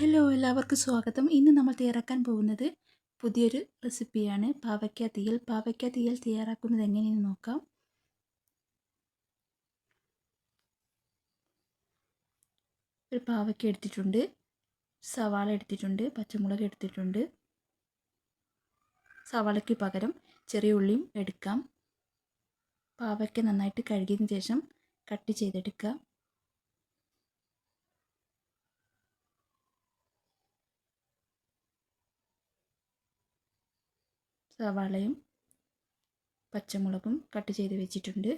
Hello എല്ലാവർക്കും സ്വാഗതം. ഇന്ന് നമ്മൾ തയ്യാറാക്കാൻ പോകുന്നത് പുതിയൊരു റെസിപ്പിയാണ്. പാവയ്ക്ക തീയൽ. പാവയ്ക്ക തീയൽ തയ്യാറാക്കുന്നത് എങ്ങനെയെന്ന് നോക്കാം. ഒരു പാവയ്ക്ക എടുത്തിട്ടുണ്ട്. സവാള എടുത്തിട്ടുണ്ട്. പച്ചമുളക് എടുത്തിട്ടുണ്ട്. സവാളയ്ക്ക് പകരം ചെറിയ ഉള്ളിയും എടുക്കാം. പാവയ്ക്ക നന്നായിട്ട് കഴുകിയതിന് ശേഷം കട്ട് ചെയ്തെടുക്കുക സവാളയും പച്ചമുളകും കട്ട് ചെയ്ത് വെച്ചിട്ടുണ്ട്.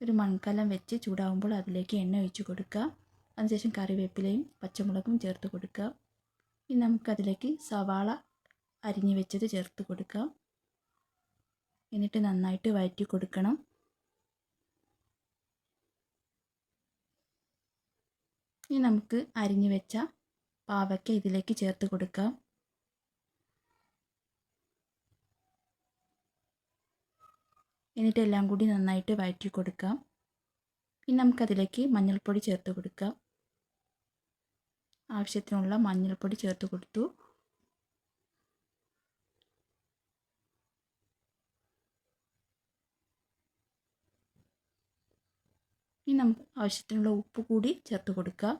ഒരു മൺകലം വെച്ച് ചൂടാവുമ്പോൾ അതിലേക്ക് എണ്ണ ഒഴിച്ച് കൊടുക്കുക. അതിനുശേഷം കറിവേപ്പിലയും പച്ചമുളകും ചേർത്ത് കൊടുക്കുക. ഇനി നമുക്കതിലേക്ക് സവാള അരിഞ്ഞു വെച്ചത് ചേർത്ത് കൊടുക്കാം. എന്നിട്ട് നന്നായിട്ട് വഴറ്റി കൊടുക്കണം. ഇനി നമുക്ക് അരിഞ്ഞു വെച്ച പാവയ്ക്ക ഇതിലേക്ക് ചേർത്ത് കൊടുക്കാം. എന്നിട്ട് എല്ലാം കൂടി നന്നായിട്ട് വഴറ്റി കൊടുക്കാം. ഇനി നമുക്കതിലേക്ക് മഞ്ഞൾപ്പൊടി ചേർത്ത് കൊടുക്കാം. ആവശ്യത്തിനുള്ള മഞ്ഞൾപ്പൊടി ചേർത്ത് കൊടുത്തു. ഇനി നമുക്ക് ആവശ്യത്തിനുള്ള ഉപ്പ് കൂടി ചേർത്ത് കൊടുക്കാം.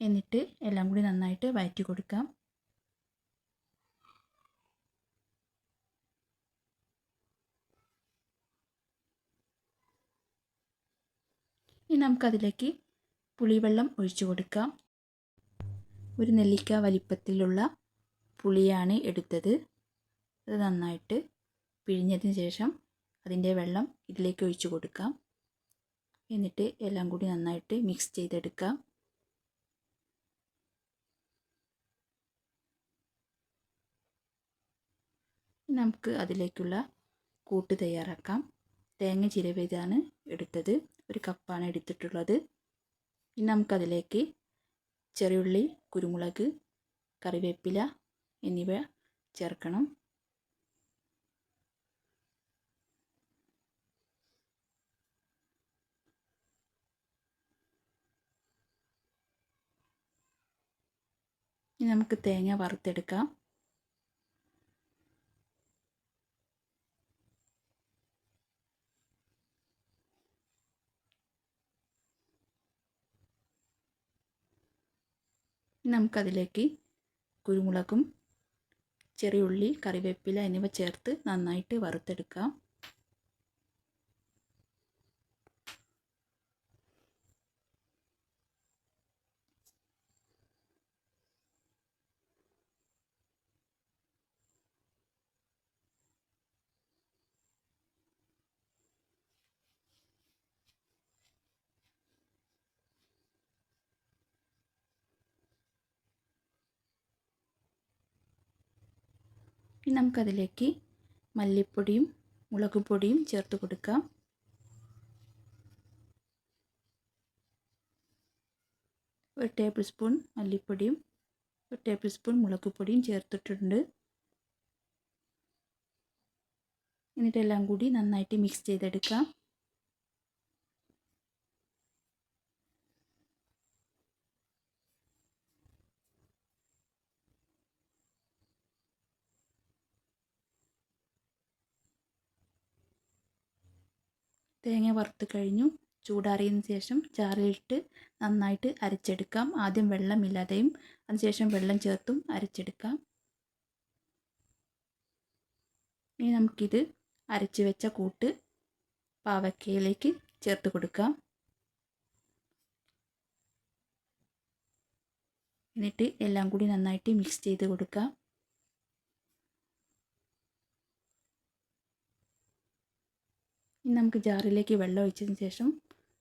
എന്നിട്ട് എല്ലാം കൂടി നന്നായിട്ട് വഴറ്റി കൊടുക്കാം. ഇനി നമുക്കതിലേക്ക് പുളിവെള്ളം ഒഴിച്ചു കൊടുക്കാം. ഒരു നെല്ലിക്ക വലിപ്പത്തിലുള്ള പുളിയാണ് എടുത്തത്. അത് നന്നായിട്ട് പിഴിഞ്ഞതിന് ശേഷം അതിന്റെ വെള്ളം ഇതിലേക്ക് ഒഴിച്ചു കൊടുക്കാം. എന്നിട്ട് എല്ലാം കൂടി നന്നായിട്ട് മിക്സ് ചെയ്തെടുക്കാം. നമുക്ക് അതിലേക്കുള്ള കൂട്ട് തയ്യാറാക്കാം. തേങ്ങ ചിരവേതാണ് എടുത്തത്. ഒരു കപ്പാണ് എടുത്തിട്ടുള്ളത്. ഇനി നമുക്കതിലേക്ക് ചെറിയുള്ളി കുരുമുളക് കറിവേപ്പില എന്നിവ ചേർക്കണം. ഇനി നമുക്ക് തേങ്ങ വറുത്തെടുക്കാം. നമുക്കതിലേക്ക് കുരുമുളകും ചെറിയുള്ളി കറിവേപ്പില എന്നിവ ചേർത്ത് നന്നായിട്ട് വറുത്തെടുക്കാം. ഇനി നമുക്കതിലേക്ക് മല്ലിപ്പൊടിയും മുളക് പൊടിയും ചേർത്ത് കൊടുക്കാം. ഒരു ടേബിൾ സ്പൂൺ മല്ലിപ്പൊടിയും ഒരു ടേബിൾ സ്പൂൺ മുളക് പൊടിയും ചേർത്തിട്ടുണ്ട്. എന്നിട്ടെല്ലാം കൂടി നന്നായിട്ട് മിക്സ് ചെയ്തെടുക്കാം. തേങ്ങ വറുത്ത് കഴിഞ്ഞു. ചൂടാറിയതിന് ശേഷം ചാറിലിട്ട് നന്നായിട്ട് അരച്ചെടുക്കാം. ആദ്യം വെള്ളമില്ലാതെയും അതിനുശേഷം വെള്ളം ചേർത്തും അരച്ചെടുക്കാം. ഇനി നമുക്കിത് അരച്ച് വെച്ച കൂട്ട് പാവക്കയിലേക്ക് ചേർത്ത് കൊടുക്കാം. എന്നിട്ട് എല്ലാം കൂടി നന്നായിട്ട് മിക്സ് ചെയ്ത് കൊടുക്കാം. ഇനി നമുക്ക് ജാറിലേക്ക് വെള്ളം ഒഴിച്ചതിന് ശേഷം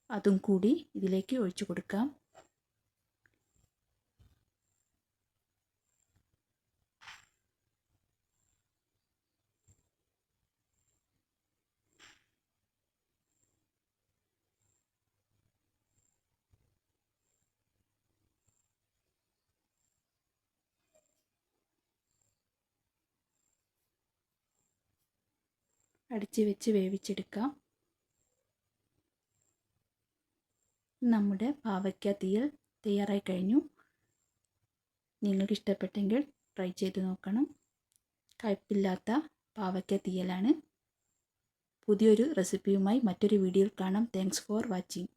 അതും കൂടി ഇതിലേക്ക് ഒഴിച്ചു കൊടുക്കാം. അടിച്ച് വെച്ച് വേവിച്ചെടുക്കാം. നമ്മുടെ പാവയ്ക്ക തീയൽ തയ്യാറായി കഴിഞ്ഞു. നിങ്ങൾക്ക് ഇഷ്ടപ്പെട്ടെങ്കിൽ ട്രൈ ചെയ്ത് നോക്കണം. കയ്പില്ലാത്ത പാവയ്ക്ക തീയലാണ്. പുതിയൊരു റെസിപ്പിയുമായി മറ്റൊരു വീഡിയോയിൽ കാണാം. Thanks for watching